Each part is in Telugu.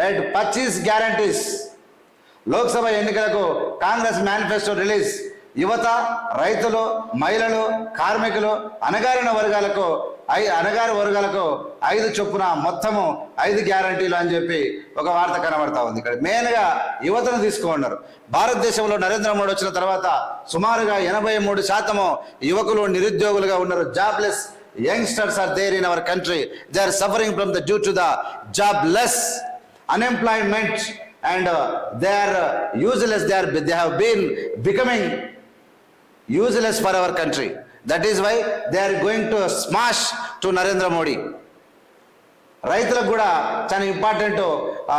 Right పచ్చీస్ guarantees. లోక్సభ ఎన్నికలకు కాంగ్రెస్ మేనిఫెస్టో రిలీజ్. యువత రైతులు మహిళలు కార్మికులు అణగారిన వర్గాలకు ఐ అణగారి వర్గాలకు ఐదు చొప్పున మొత్తము ఐదు గ్యారంటీలు అని చెప్పి ఒక వార్త కనబడతా ఉంది. ఇక్కడ మెయిన్గా యువతను తీసుకున్నారు భారతదేశంలో నరేంద్ర మోడీ వచ్చిన తర్వాత సుమారుగా ఎనభై మూడు శాతము యువకులు నిరుద్యోగులుగా ఉన్నారు. Jobless youngsters are there in our country. They are suffering from the due to the jobless unemployment and uh, they are uh, useless they are they have been becoming useless for our country that is why they are going to smash to narendra modi రైతులకు కూడా చాలా ఇంపార్టెంట్ ఆ,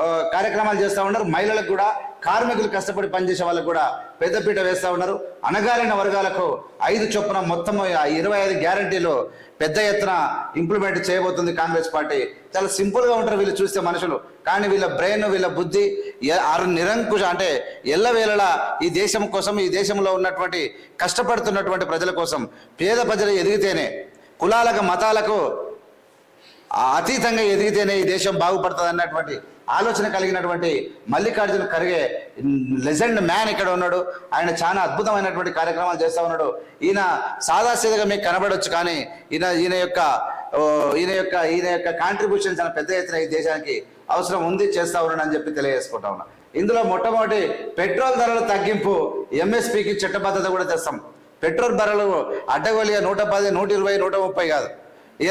ఆ, కార్యక్రమాలు చేస్తూ ఉన్నారు మహిళలకు కూడా కార్మికులు కష్టపడి పనిచేసే వాళ్ళకు కూడా పెద్దపీట వేస్తూ ఉన్నారు. అణగారిన వర్గాలకు ఐదు చొప్పున మొత్తం ఇరవై ఐదు గ్యారంటీలు పెద్ద ఎత్తున ఇంప్లిమెంట్ చేయబోతుంది కాంగ్రెస్ పార్టీ. చాలా సింపుల్గా ఉంటారు వీళ్ళు చూస్తే మనుషులు. కానీ వీళ్ళ బ్రెయిన్ వీళ్ళ బుద్ధి ఆరు నిరంకుశ అంటే ఎల్లవేళలా ఈ దేశం కోసం ఈ దేశంలో ఉన్నటువంటి కష్టపడుతున్నటువంటి ప్రజల కోసం పేద ప్రజలు ఎదిగితేనే కులాలకు మతాలకు అతీతంగా ఎదిగితేనే ఈ దేశం బాగుపడుతుంది అన్నటువంటి ఆలోచన కలిగినటువంటి మల్లికార్జున ఖర్గే లెజెండ్ మ్యాన్ ఇక్కడ ఉన్నాడు. ఆయన చాలా అద్భుతమైనటువంటి కార్యక్రమాలు చేస్తూ ఉన్నాడు. ఈయన సాదాసీదగా మీకు కనబడొచ్చు కానీ ఈయన ఈయన యొక్క ఈయన యొక్క ఈయన యొక్క కాంట్రిబ్యూషన్ చాలా పెద్ద ఎత్తున ఈ దేశానికి అవసరం ఉంది చేస్తా ఉన్నాడు అని చెప్పి తెలియజేసుకుంటా ఉన్నా. ఇందులో మొట్టమొదటి పెట్రోల్ ధరల తగ్గింపు ఎంఎస్పికి చట్టబద్ధత కూడా తెస్తాం. పెట్రోల్ ధరలు అడ్డగోలిగా నూట పది నూట ఇరవై నూట ముప్పై కాదు.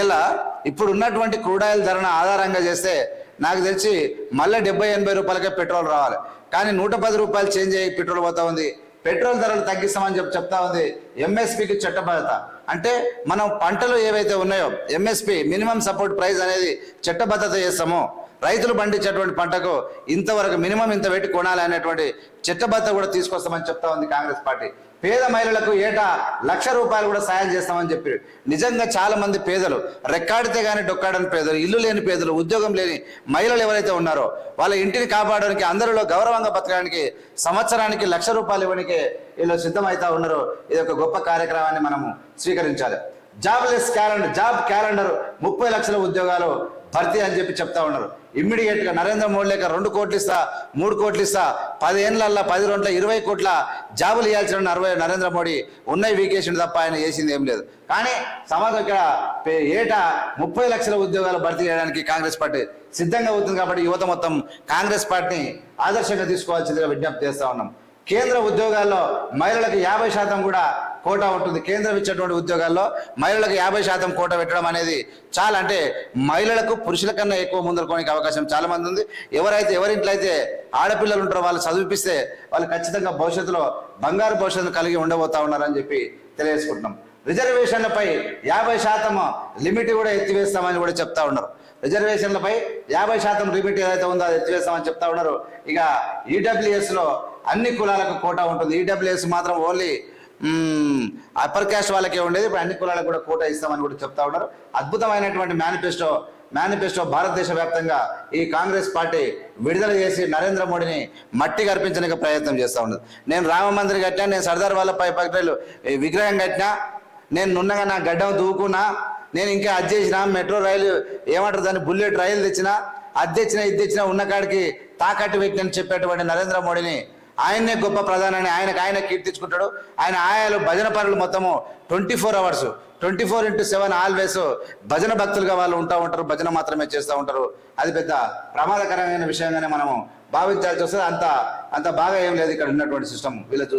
ఇలా ఇప్పుడు ఉన్నటువంటి క్రూడాయిల్ ధరను ఆధారంగా చేస్తే నాకు తెలిసి మళ్ళీ డెబ్బై ఎనభై రూపాయలకే పెట్రోల్ రావాలి. కానీ నూట పది రూపాయలు చేంజ్ అయ్యి పెట్రోల్ పోతా ఉంది. పెట్రోల్ ధరలు తగ్గిస్తామని చెప్పి చెప్తా ఉంది. ఎంఎస్పికి చట్టబద్ధత. అంటే మనం పంటలు ఏవైతే ఉన్నాయో ఎంఎస్పి మినిమం సపోర్ట్ ప్రైస్ అనేది చట్టబద్ధత చేస్తామో. రైతులు పండించేటువంటి పంటకు ఇంతవరకు మినిమం ఇంత పెట్టి కొనాలి అనేటువంటి చట్టబద్ధత కూడా తీసుకొస్తామని చెప్తా ఉంది కాంగ్రెస్ పార్టీ. పేద మహిళలకు ఏటా లక్ష రూపాయలు కూడా సాయం చేస్తామని చెప్పి. నిజంగా చాలా మంది పేదలు రెక్కాడితే కానీ డొక్కాడని పేదలు ఇల్లు లేని పేదలు ఉద్యోగం లేని మహిళలు ఎవరైతే ఉన్నారో వాళ్ళ ఇంటిని కాపాడడానికి అందరిలో గౌరవంగా బతకడానికి సంవత్సరానికి లక్ష రూపాయలు ఇవ్వడానికి వీళ్ళు సిద్ధమవుతా ఉన్నారు ఇది ఒక గొప్ప కార్యక్రమాన్ని మనము స్వీకరించాలి. జాబ్లెస్ క్యాలెండర్ జాబ్ క్యాలెండర్ ముప్పై లక్షల ఉద్యోగాలు భర్తీ అని చెప్పి చెప్తా ఉన్నారు. ఇమ్మీడియట్గా నరేంద్ర మోడీ లేక రెండు కోట్లు ఇస్తా మూడు కోట్లు ఇస్తా పది పది రెండుల ఇరవై కోట్ల జాబులు ఇవ్వాల్సిన అరవై నరేంద్ర మోడీ ఉన్నాయి వీకేషన్ తప్ప ఆయన చేసింది ఏం లేదు. కానీ సమాజం ఇక్కడ ఏటా ముప్పై లక్షల ఉద్యోగాలు భర్తీ చేయడానికి కాంగ్రెస్ పార్టీ సిద్ధంగా అవుతుంది కాబట్టి యువత మొత్తం కాంగ్రెస్ పార్టీని ఆదర్శంగా తీసుకోవాల్సిందిగా విజ్ఞప్తి చేస్తా ఉన్నాం. కేంద్ర ఉద్యోగాల్లో మహిళలకు యాభై శాతం కూడా కోటా ఉంటుంది. కేంద్రం ఇచ్చేటువంటి ఉద్యోగాల్లో మహిళలకు యాభై శాతం కోట పెట్టడం అనేది చాలా అంటే మహిళలకు పురుషుల కన్నా ఎక్కువ ముందరుకోవడానికి అవకాశం చాలా మంది ఉంది. ఎవరైతే ఎవరింట్లో అయితే ఆడపిల్లలు ఉంటారో వాళ్ళు చదివిపిస్తే వాళ్ళు ఖచ్చితంగా భవిష్యత్తులో బంగారు భవిష్యత్తు కలిగి ఉండబోతా ఉన్నారని చెప్పి తెలియజేసుకుంటున్నాం. రిజర్వేషన్లపై యాభై శాతం లిమిట్ కూడా ఎత్తివేస్తామని కూడా చెప్తా ఉన్నారు. రిజర్వేషన్లపై యాభై శాతం లిమిట్ ఏదైతే ఉందో అది ఎత్తివేస్తామని చెప్తా ఉన్నారు. ఇక ఈడబ్ల్యూఎస్లో అన్ని కులాలకు కోటా ఉంటుంది. ఈడబ్ల్యూఎస్ మాత్రం ఓన్లీ అప్పర్ క్యాస్ట్ వాళ్ళకే ఉండేది. ఇప్పుడు అన్ని కులాలకు కూడా కోటా ఇస్తామని కూడా చెప్తా ఉన్నారు. అద్భుతమైనటువంటి మేనిఫెస్టో మేనిఫెస్టో భారతదేశ వ్యాప్తంగా ఈ కాంగ్రెస్ పార్టీ విడుదల చేసి నరేంద్ర మోడీని మట్టి కల్పించడానికి ప్రయత్నం చేస్తూ ఉన్నది. నేను రామ మందిర్ కట్టినా నేను సర్దార్ వల్లభాయ్ పటేల్ విగ్రహం కట్టినా నేను నున్నగా నా గడ్డం దూకున్నా నేను ఇంకా అది చేసిన మెట్రో రైలు ఏమంటారు దాన్ని బుల్లెట్ రైలు తెచ్చినా అది తెచ్చినా ఇది తెచ్చినా ఉన్న కాడికి తాకట్టు పెట్టినని చెప్పేటువంటి నరేంద్ర మోడీని ఆయన్నే గొప్ప ప్రధానాన్ని ఆయనకు ఆయన కీర్తించుకుంటాడు ఆయన ఆయాలు భజన పనులు మొత్తము twenty four hours twenty four into seven always భజన భక్తులుగా వాళ్ళు ఉంటా ఉంటారు భజన మాత్రమే చేస్తూ ఉంటారు. అది పెద్ద ప్రమాదకరమైన విషయంగానే మనము భావించాల్సి వస్తుంది. అంత అంత బాగా ఏం లేదు ఇక్కడ ఉన్నటువంటి సిస్టమ్ వీళ్ళు చూస్తే